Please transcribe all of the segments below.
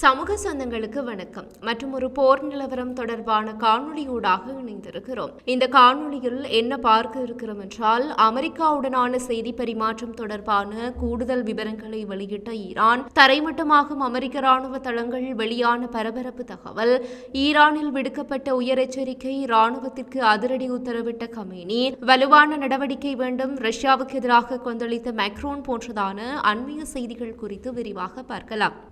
சமூக சொந்தங்களுக்கு வணக்கம். மற்றும் ஒரு போர் நிலவரம் தொடர்பான காணொளியூடாக இணைந்திருக்கிறோம். இந்த காணொளியில் என்ன பார்க்க இருக்கிறோம் என்றால் அமெரிக்காவுடனான செய்தி பரிமாற்றம் தொடர்பான கூடுதல் விவரங்களை வெளியிட்ட ஈரான் தரைமட்டமாகும் அமெரிக்க ராணுவ தளங்கள் வெளியான பரபரப்பு தகவல் ஈரானில் விடுக்கப்பட்ட உயர் எச்சரிக்கை ராணுவத்திற்கு அதிரடி உத்தரவிட்ட கமேனி வலுவான நடவடிக்கை வேண்டும் ரஷ்யாவுக்கு எதிராக கொந்தளித்த மேக்ரோன் போன்றதான அண்மைய செய்திகள் குறித்து விரிவாக பார்க்கலாம்.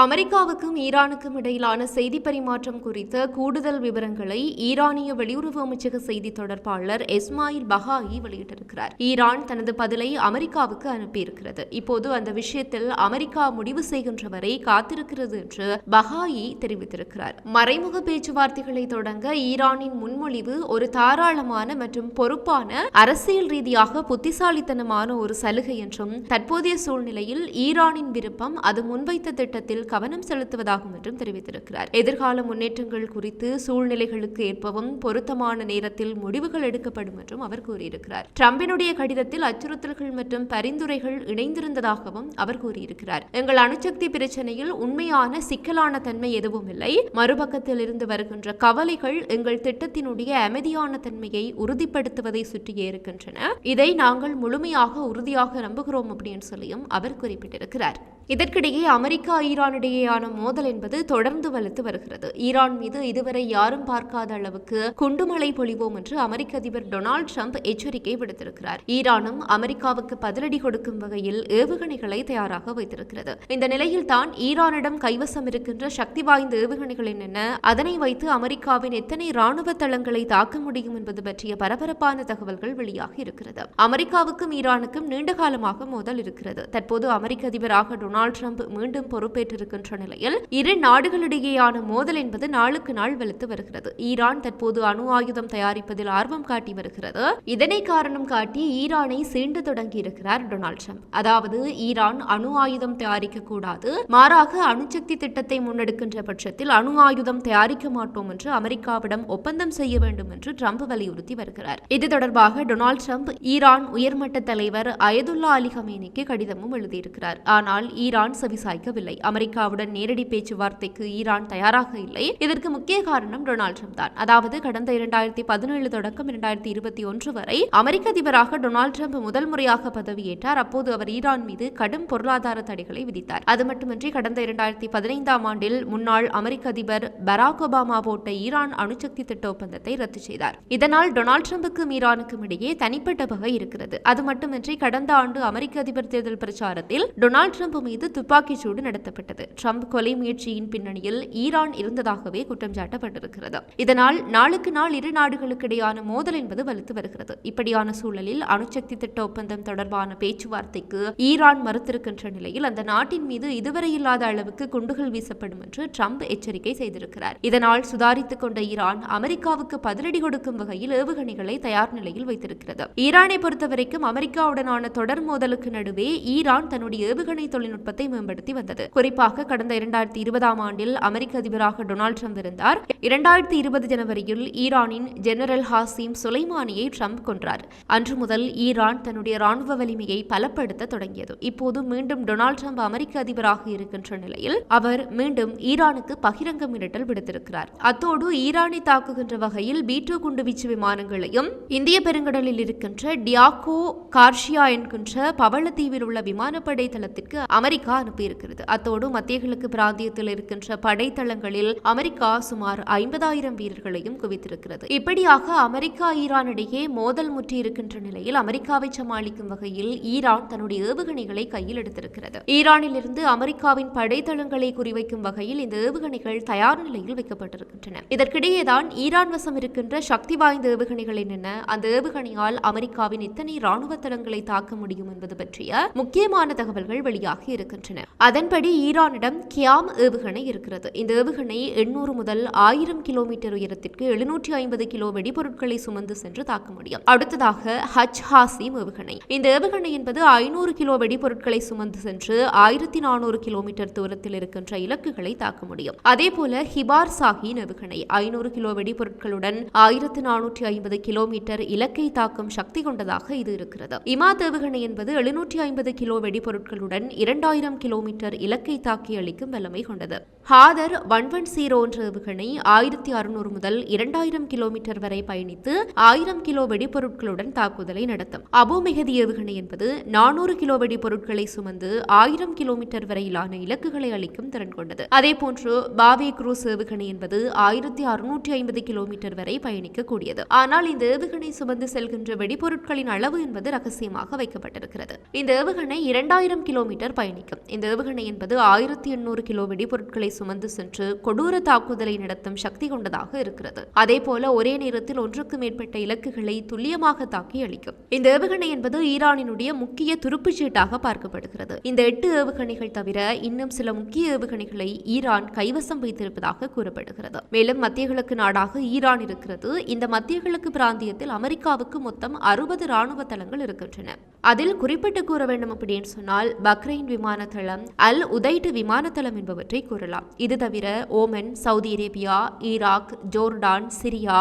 அமெரிக்காவுக்கும் ஈரானுக்கும் இடையிலான செய்தி பரிமாற்றம் குறித்த கூடுதல் விவரங்களை ஈரானிய வெளியுறவு அமைச்சக செய்தி தொடர்பாளர் எஸ்மாயில் பஹாயி வெளியிட்டிருக்கிறார். ஈரான் தனது பதிலை அமெரிக்காவுக்கு அனுப்பியிருக்கிறது. இப்போது அந்த விஷயத்தில் அமெரிக்கா முடிவு செய்கின்ற வரை காத்திருக்கிறது என்று பஹாயி தெரிவித்திருக்கிறார். மறைமுக பேச்சுவார்த்தைகளை தொடங்க ஈரானின் முன்மொழிவு ஒரு தாராளமான மற்றும் பொறுப்பான அரசியல் ரீதியாக புத்திசாலித்தனமான ஒரு சலுகை என்றும் தற்போதைய சூழ்நிலையில் ஈரானின் விருப்பம் அது முன்வைத்த திட்டத்தில் கவனம் செலுத்துவதாகும் என்றும் தெரிவித்திருக்கிறார். எதிர்கால முன்னேற்றங்கள் குறித்து சூழ்நிலைகளுக்கு ஏற்பவும் பொருத்தமான நேரத்தில் முடிவுகள் எடுக்கப்படும் என்றும் அவர் கூறியிருக்கிறார். ட்ரம்பினுடைய கடிதத்தில் அச்சுறுத்தல்கள் மற்றும் பரிந்துரைகள் இணைந்திருந்ததாகவும் அவர் கூறியிருக்கிறார். எங்கள் அணுசக்தி பிரச்சனையில் உண்மையான சிக்கலான தன்மை எதுவும் இல்லை. மறுபக்கத்தில் இருந்து வருகின்ற கவலைகள் எங்கள் திட்டத்தினுடைய அமைதியான தன்மையை உறுதிப்படுத்துவதை சுற்றியே இருக்கின்றன. இதை நாங்கள் முழுமையாக உறுதியாக நம்புகிறோம் அப்படின்னு சொல்லியும் அவர் குறிப்பிட்டிருக்கிறார். இதற்கிடையே அமெரிக்கா ஈரானிடையேயான மோதல் என்பது தொடர்ந்து வலுத்து வருகிறது. ஈரான் மீது இதுவரை யாரும் பார்க்காத அளவுக்கு குண்டுமலை பொழிவோம் என்று அமெரிக்க அதிபர் டொனால்டு ட்ரம்ப் எச்சரிக்கை விடுத்திருக்கிறார். ஈரானும் அமெரிக்காவுக்கு பதிலடி கொடுக்கும் வகையில் ஏவுகணைகளை தயாராக வைத்திருக்கிறது. இந்த நிலையில் தான் ஈரானிடம் கைவசம் இருக்கின்ற சக்தி வாய்ந்த ஏவுகணைகள் என்னென்ன அதனை வைத்து அமெரிக்காவின் எத்தனை ராணுவ தளங்களை தாக்க முடியும் என்பது பற்றிய பரபரப்பான தகவல்கள் வெளியாகி இருக்கிறது. அமெரிக்காவுக்கும் ஈரானுக்கும் நீண்ட காலமாக மோதல் இருக்கிறது. தற்போது அமெரிக்க அதிபராக டொனால்டு ட்ரம்ப் மீண்டும் பொறுப்பேற்றிருக்கின்ற நிலையில் இரு நாடுகளிடையேயான மோதல் என்பது நாளுக்கு நாள் வெளுத்து வருகிறது. ஈரான் தற்போது அணு ஆயுதம் தயாரிப்பதில் ஆர்வம் காட்டி வருகிறது. இதனை காரணம் காட்டி ஈரானை சீண்டு தொடங்கியிருக்கிறார் டொனால்டு ட்ரம்ப். அதாவது ஈரான் அணு ஆயுதம் தயாரிக்க கூடாது மாறாக அணுசக்தி திட்டத்தை முன்னெடுக்கின்ற பட்சத்தில் அணு ஆயுதம் தயாரிக்க மாட்டோம் என்று அமெரிக்காவிடம் ஒப்பந்தம் செய்ய வேண்டும் என்று ட்ரம்ப் வலியுறுத்தி வருகிறார். இது தொடர்பாக டொனால்டு ட்ரம்ப் ஈரான் உயர்மட்ட தலைவர் அயதுல்லா அலி ஹமேனிக்கு கடிதமும் எழுதியிருக்கிறார். ஆனால் ஈரான் செவிசாய்க்கவில்லை. அமெரிக்காவுடன் நேரடி பேச்சுவார்த்தைக்கு ஈரான் தயாராக இல்லை. இதற்கு முக்கிய காரணம் டொனால்டு ட்ரம்ப் தான். அதாவது கடந்த இரண்டாயிரத்தி பதினேழு தொடக்கம் இரண்டாயிரத்தி இருபத்தி ஒன்று வரை அமெரிக்க அதிபராக டொனால்டு ட்ரம்ப் முதல் முறையாக பதவியேற்றார். அப்போது அவர் ஈரான் மீது கடும் பொருளாதார தடைகளை விதித்தார். அது மட்டுமின்றி கடந்த இரண்டாயிரத்தி பதினைந்தாம் ஆண்டில் முன்னாள் அமெரிக்க அதிபர் பராக் ஒபாமா போட்ட ஈரான் அணுசக்தி திட்ட ஒப்பந்தத்தை ரத்து செய்தார். இதனால் டொனால்டு ட்ரம்புக்கும் ஈரானுக்கும் இடையே தனிப்பட்ட பகை இருக்கிறது. அது மட்டுமின்றி கடந்த ஆண்டு அமெரிக்க அதிபர் தேர்தல் பிரச்சாரத்தில் டொனால்டு ட்ரம்ப் மீது துப்பாக்கிச் சூடு நடத்தப்பட்டது. ட்ரம்ப் கொலை முயற்சியின் பின்னணியில் ஈரான் இருந்ததாகவே குற்றம் சாட்டப்பட்டிருக்கிறது. இதனால் நாளுக்கு நாள் இரு நாடுகளுக்கிடையான மோதல் என்பது வலுத்து வருகிறது. இப்படியான சூழலில் அணுசக்தி திட்ட ஒப்பந்தம் தொடர்பான பேச்சுவார்த்தைக்கு ஈரான் மறுத்திருக்கின்ற நிலையில் அந்த நாட்டின் மீது இதுவரை இல்லாத அளவுக்கு குண்டுகள் வீசப்படும் என்று ட்ரம்ப் எச்சரிக்கை செய்திருக்கிறார். இதனால் சுதாரித்துக் கொண்ட ஈரான் அமெரிக்காவுக்கு பதிலடி கொடுக்கும் வகையில் ஏவுகணைகளை தயார் நிலையில் வைத்திருக்கிறது. ஈரானை பொறுத்தவரைக்கும் அமெரிக்காவுடனான தொடர் மோதலுக்கு நடுவே ஈரான் தன்னுடைய ஏவுகணை தொழில்நுட்பத்தை மேம்படுத்தி வந்தது. குறிப்பாக கடந்த இரண்டாயிரத்தி இருபதாம் ஆண்டில் அமெரிக்க அதிபராக டொனால்டு ட்ரம்ப் இருந்தார். இரண்டாயிரத்தி இருபது ஜனவரியில் ஈரானின் ஜெனரல் ஹாசிம் சுலைமானியை ட்ரம்ப் கொன்றார். அன்று முதல் ஈரான் தன்னுடைய ராணுவ வலிமையை பலப்படுத்த தொடங்கியது. இப்போது மீண்டும் டொனால்டு ட்ரம்ப் அமெரிக்க அதிபராக இருக்கின்ற நிலையில் அவர் மீண்டும் ஈரானுக்கு பகிரங்க மிரட்டல் விடுத்திருக்கிறார். அத்தோடு ஈரானை தாக்குகின்ற வகையில் பீட்டோ குண்டுவீச்சு விமானங்களையும் இந்திய பெருங்கடலில் இருக்கின்ற டியாகோ கார்ஷியா என்கின்ற பவளத்தீவில் உள்ள விமானப்படை தளத்திற்கு அமெரிக்க அனுப்பியிருக்கிறது. அத்தோடு மத்திய கிழக்கு பிராந்தியத்தில் இருக்கின்ற படைத்தளங்களில் அமெரிக்கா சுமார் ஐம்பதாயிரம் வீரர்களையும் குவித்திருக்கிறது. இப்படியாக அமெரிக்கா ஈரான் இடையே மோதல் முற்றி இருக்கின்ற நிலையில் அமெரிக்காவை சமாளிக்கும் வகையில் ஈரான் தன்னுடைய ஏவுகணைகளை கையில் எடுத்திருக்கிறது. ஈரானில் இருந்து அமெரிக்காவின் படைத்தளங்களை குறிவைக்கும் வகையில் இந்த ஏவுகணைகள் தயார் நிலையில் வைக்கப்பட்டிருக்கின்றன. இதற்கிடையேதான் ஈரான் வசம் இருக்கின்ற சக்தி வாய்ந்த ஏவுகணைகள் என்னென்ன அந்த ஏவுகணையால் அமெரிக்காவின் இத்தனை ராணுவ தளங்களை தாக்க முடியும் என்பது பற்றிய முக்கியமான தகவல்கள் வெளியாகி இருக்கின்றன. அதன்படி ஈரானிடம் கியாம் ஏவுகணை இருக்கிறது. இந்த ஏவுகணை எண்ணூறு முதல் ஆயிரம் கிலோமீட்டர் உயரத்திற்கு எழுநூற்றி ஐம்பது கிலோ வெடிபொருட்களை சுமந்து சென்று தாக்க முடியும். அடுத்ததாக ஹஜ் ஹாசிம் ஏவுகணை. இந்த ஏவுகணை என்பது ஐநூறு கிலோ வெடிபொருட்களை சுமந்து சென்று ஆயிரத்தி நானூறு கிலோமீட்டர் தூரத்தில் இருக்கின்ற இலக்குகளை தாக்க முடியும். அதே போல ஹிபார் சாஹின் ஏவுகணை. ஐநூறு கிலோ வெடிபொருட்களுடன் ஆயிரத்து நானூற்றி ஐம்பது கிலோமீட்டர் இலக்கை தாக்கும் சக்தி கொண்டதாக இது இருக்கிறது. இமாத் ஏவுகணை என்பது எழுநூற்றி ஐம்பது கிலோ வெடிபொருட்களுடன் இரண்டாயிரம் கிலோமீட்டர் இலக்கை தாக்கி அளிக்கும் வல்லமை கொண்டது. ஹாதர் ஒன் சீரோ என்ற ஏவுகணை ஆயிரத்தி அறுநூறு முதல் இரண்டாயிரம் கிலோமீட்டர் வரை பயணித்து ஆயிரம் கிலோ வெடிபொருட்களுடன் தாக்குதலை நடத்தும். அபு மெஹதி ஏவுகணை என்பது நானூறு கிலோ வெடிபொருட்களை சுமந்து ஆயிரம் கிலோமீட்டர் வரையிலான இலக்குகளை அளிக்கும் திறன் கொண்டது. அதேபோன்று பாவே குரூஸ் ஏவுகணை என்பது ஆயிரத்தி அறுநூற்றி ஐம்பது கிலோமீட்டர் வரை பயணிக்கக்கூடியது. ஆனால் இந்த ஏவுகணை சுமந்து செல்கின்ற வெடிபொருட்களின் அளவு என்பது ரகசியமாக வைக்கப்பட்டிருக்கிறது. இந்த ஏவுகணை இரண்டாயிரம் கிலோமீட்டர் பயணிக்கும். இந்த ஏவுகணை என்பது ஆயிரத்தி எண்ணூறு கிலோ வெடிபொருட்களை சுமந்து சென்று கொடூர தாக்குதலை நடத்தும் சக்தி கொண்டதாக இருக்கிறது. அதே போல ஒரே நேரத்தில் ஒன்றுக்கு மேற்பட்ட இலக்குகளை துல்லியமாக தாக்கி அளிக்கும் இந்த ஏவுகணை என்பது ஈரானினுடைய முக்கிய துருப்புச் சீட்டாக பார்க்கப்படுகிறது. இந்த எட்டு ஏவுகணைகள் தவிர இன்னும் சில முக்கிய ஏவுகணைகளை ஈரான் கைவசம் வைத்திருப்பதாக கூறப்படுகிறது. மேலும் மத்திய கிழக்கு நாடாக ஈரான் இருக்கிறது. இந்த மத்திய கிழக்கு பிராந்தியத்தில் அமெரிக்காவுக்கு மொத்தம் அறுபது ராணுவ தளங்கள் இருக்கின்றன. அதில் குறிப்பிட்டு கூற வேண்டும் அப்படின்னு சொன்னால் பக்ரைன் விமான தளம் அல் உதைட்டு விமான தளம் என்பவற்றை கூறலாம். இது தவிர Oman Saudi Arabia Iraq Jordan Syria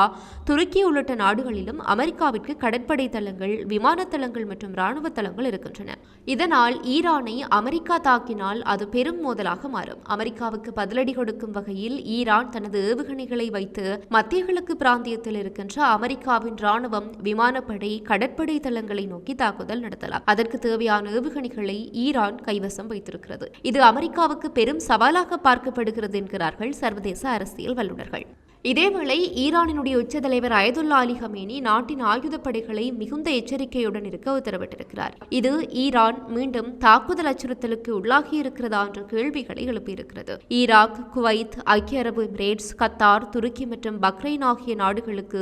துருக்கி உள்ளிட்ட நாடுகளிலும் அமெரிக்காவிற்கு கடற்படை தளங்கள் விமான தளங்கள் மற்றும் இராணுவ தளங்கள் இருக்கின்றன. இதனால் ஈரானை அமெரிக்கா தாக்கினால் அது பெரும் மோதலாக மாறும். அமெரிக்காவுக்கு பதிலடி கொடுக்கும் வகையில் ஈரான் தனது ஏவுகணைகளை வைத்து மத்திய கிழக்கு பிராந்தியத்தில் இருக்கின்ற அமெரிக்காவின் ராணுவம் விமானப்படை கடற்படை தளங்களை நோக்கி தாக்குதல் நடத்தலாம். அதற்கு தேவையான ஏவுகணைகளை ஈரான் கைவசம் வைத்திருக்கிறது. இது அமெரிக்காவுக்கு பெரும் சவாலாக பார்க்கப்படுகிறது என்கிறார்கள் சர்வதேச அரசியல் வல்லுநர்கள். இதேவேளை ஈரானினுடைய உச்ச தலைவர் அயதுல்லா அலி ஹமேனி நாட்டின் ஆயுதப்படைகளை மிகுந்த எச்சரிக்கையுடன் இருக்க உத்தரவிட்டிருக்கிறார். இது ஈரான் மீண்டும் தாக்குதல் அச்சுறுத்தலுக்கு உள்ளாகி இருக்கிறதா என்ற கேள்விகளை எழுப்பியிருக்கிறது. ஈராக் குவைத் ஐக்கிய அரபு எமிரேட்ஸ் கத்தார் துருக்கி மற்றும் பக்ரைன் ஆகிய நாடுகளுக்கு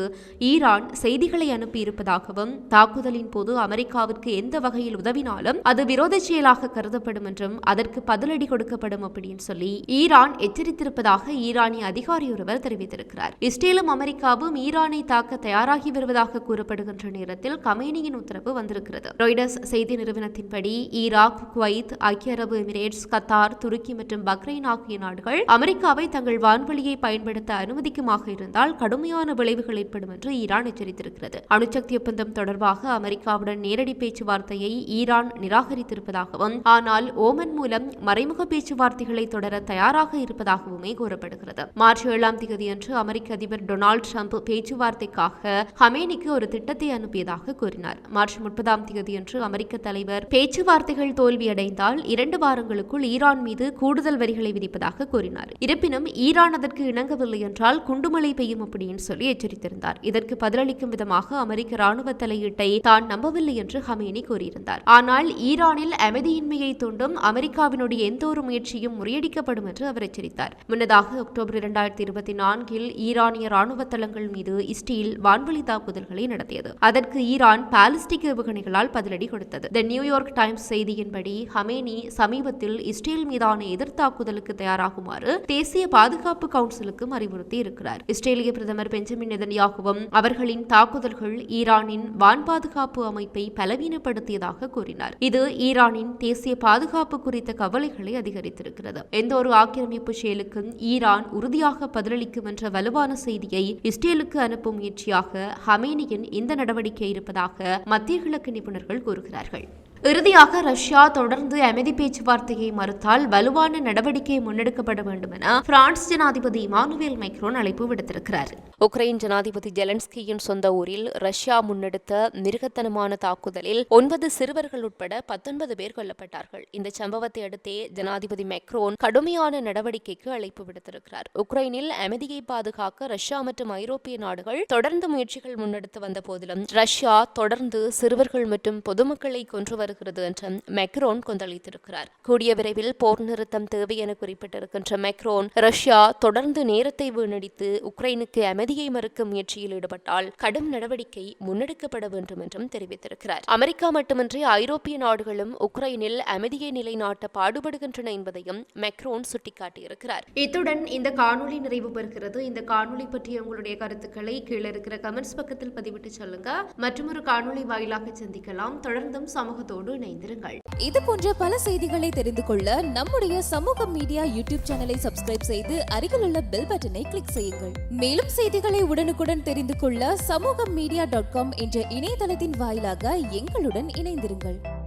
ஈரான் செய்திகளை அனுப்பியிருப்பதாகவும் தாக்குதலின் போது அமெரிக்காவிற்கு எந்த வகையில் உதவினாலும் அது விரோத செயலாக கருதப்படும் என்றும் அதற்கு பதிலடி கொடுக்கப்படும் அப்படின்னு சொல்லி ஈரான் எச்சரித்திருப்பதாக ஈரானிய அதிகாரி ஒருவர் தெரிவித்திருக்கிறார். இஸ்ரேலும் அமெரிக்காவும் ஈரானை தாக்க தயாராகி வருவதாக கூறப்படுகின்ற நேரத்தில் கமேனியின் உத்தரவு வந்திருக்கிறது. ராய்டர்ஸ் செய்தி நிறுவனத்தின்படி ஈராக் குவைத் ஐக்கிய அரபு எமிரேட்ஸ் கத்தார் துருக்கி மற்றும் பக்ரைன் ஆகிய நாடுகள் அமெரிக்காவை தங்கள் வான்வழியை பயன்படுத்த அனுமதிக்குமாக இருந்தால் கடுமையான விளைவுகள் ஏற்படும் என்று ஈரான் எச்சரித்திருக்கிறது. அணுசக்தி ஒப்பந்தம் தொடர்பாக அமெரிக்காவுடன் நேரடி பேச்சுவார்த்தையை ஈரான் நிராகரித்திருப்பதாகவும் ஆனால் ஓமன் மூலம் மறைமுக பேச்சுவார்த்தைகளை தொடர தயாராக இருப்பதாகவுமே கூறப்படுகிறது. மார்ச் ஏழாம் தேதியன்று அமெரிக்க அதிபர் டொனால்டு ட்ரம்ப் பேச்சுவார்த்தைக்காக ஹமேனிக்கு ஒரு திட்டத்தை அனுப்பியதாக கூறினார். மார்ச் முப்பதாம் தேதியன்று அமெரிக்க தலைவர் பேச்சுவார்த்தைகள் தோல்வியடைந்தால் இரண்டு வாரங்களுக்குள் ஈரான் மீது கூடுதல் வரிகளை விதிப்பதாக கூறினார். இருப்பினும் ஈரான் அதற்கு இணங்கவில்லை என்றால் குண்டுமழை பெய்யும் அப்படின்னு சொல்லி எச்சரித்திருந்தார். இதற்கு பதிலளிக்கும் விதமாக அமெரிக்க ராணுவ தலையீட்டை தான் நம்பவில்லை என்று ஹமேனி கூறியிருந்தார். ஆனால் ஈரானில் அமைதியின்மையை தூண்டும் அமெரிக்காவினுடைய எந்த ஒரு முயற்சியும் முறியடிக்கப்படும் என்று அவர் எச்சரித்தார். முன்னதாக அக்டோபர் இரண்டாயிரத்தி இருபத்தி நான்கில் ஈரானிய ராணுவ தளங்கள் மீது இஸ்ரேல் வான்வழி தாக்குதல்களை நடத்தியது. அதற்கு ஈரான் பாலிஸ்டிக் ஏவுகணைகளால் பதிலடி கொடுத்தது. த நியூயார்க் டைம்ஸ் செய்தியின்படி ஹமேனி சமீபத்தில் இஸ்ரேல் மீதான எதிர்த்தாக்குதலுக்கு தயாராகுமாறு தேசிய பாதுகாப்பு கவுன்சிலுக்கும் அறிவுறுத்தி இருக்கிறார். இஸ்ரேலிய பிரதமர் பெஞ்சமின் நெதன்யாகுவும் அவர்களின் தாக்குதல்கள் ஈரானின் வான் பாதுகாப்பு அமைப்பை பலவீனப்படுத்தியதாக கூறினார். இது ஈரானின் தேசிய பாதுகாப்பு குறித்த கவலைகளை அதிகரித்திருக்கிறது. எந்த ஒரு ஆக்கிரமிப்பு செயலுக்கும் ஈரான் உறுதியாக பதிலளிக்கும் என்ற வலுவான செய்தியை இஸ்ரேலுக்கு அனுப்பும் முயற்சியாக ஹமேனியின் இந்த நடவடிக்கை இருப்பதாக மத்திய கிழக்கு நிபுணர்கள் கூறுகிறார்கள். இறுதியாக ரஷ்யா தொடர்ந்து அமைதி பேச்சுவார்த்தையை மறுத்தால் வலுவான நடவடிக்கை முன்னெடுக்கப்பட வேண்டும் என பிரான்ஸ் ஜனாதிபதி இமானுவேல் மைக்ரோன் அழைப்பு விடுத்திருக்கிறார். உக்ரைன் ஜனாதிபதி ஜெலன்ஸ்கியின் சொந்த ஊரில் ரஷ்யா முன்னெடுத்த மிருகத்தனமான தாக்குதலில் ஒன்பது சிறுவர்கள் உட்பட பத்தொன்பது பேர் கொல்லப்பட்டார்கள். இந்த சம்பவத்தை அடுத்தே ஜனாதிபதி மெக்ரோன் கடுமையான நடவடிக்கைக்கு அழைப்பு விடுத்திருக்கிறார். உக்ரைனில் அமைதியை பாதுகாக்க ரஷ்யா மற்றும் ஐரோப்பிய நாடுகள் தொடர்ந்து முயற்சிகள் முன்னெடுத்து வந்த போதிலும் ரஷ்யா தொடர்ந்து சிறுவர்கள் மற்றும் பொதுமக்களை கொன்று வருகிறது என்றும் மெக்ரோன் கொந்தளித்திருக்கிறார். கூடிய விரைவில் போர் நிறுத்தம் தேவை என குறிப்பிட்டிருக்கின்ற மெக்ரோன் ரஷ்யா தொடர்ந்து நேரத்தை வீணடித்து உக்ரைனுக்கு அமைதியை மறுக்கும் முயற்சியில் ஈடுபட்டால் கடும் நடவடிக்கை முன்னெடுக்கப்பட வேண்டும் என்றும் தெரிவித்திருக்கிறார். அமெரிக்கா மட்டுமின்றி ஐரோப்பிய நாடுகளும் உக்ரைனில் அமைதியை நிலைநாட்ட பாடுபடுகின்றன என்பதையும் மெக்ரோன் சுட்டிக்காட்டியிருக்கிறார். இத்துடன் இந்த காணொளி நிறைவு பெறுகிறது. இந்த காணொளி பற்றிய உங்களுடைய கருத்துக்களை கீழே இருக்கிற கமெண்ட்ஸ் பக்கத்தில் பதிவிட்டு சொல்லுங்க. மற்றும் ஒரு காணொளி வாயிலாக சந்திக்கலாம். தொடர்ந்தும் சமூகத்தோடு இணைந்திருங்கள். இது போன்ற பல செய்திகளை தெரிந்து கொள்ள நம்முடைய சமூக மீடியா யூடியூப் சேனலை சப்ஸ்கிரைப் செய்து அருகில் உள்ள பெல் பட்டனை கிளிக் செய்யுங்கள். மேலும் செய்திகளை உடனுக்குடன் தெரிந்து கொள்ள சமூக மீடியா டாட் காம் என்ற இணையதளத்தின் வாயிலாக எங்களுடன் இணைந்திருங்கள்.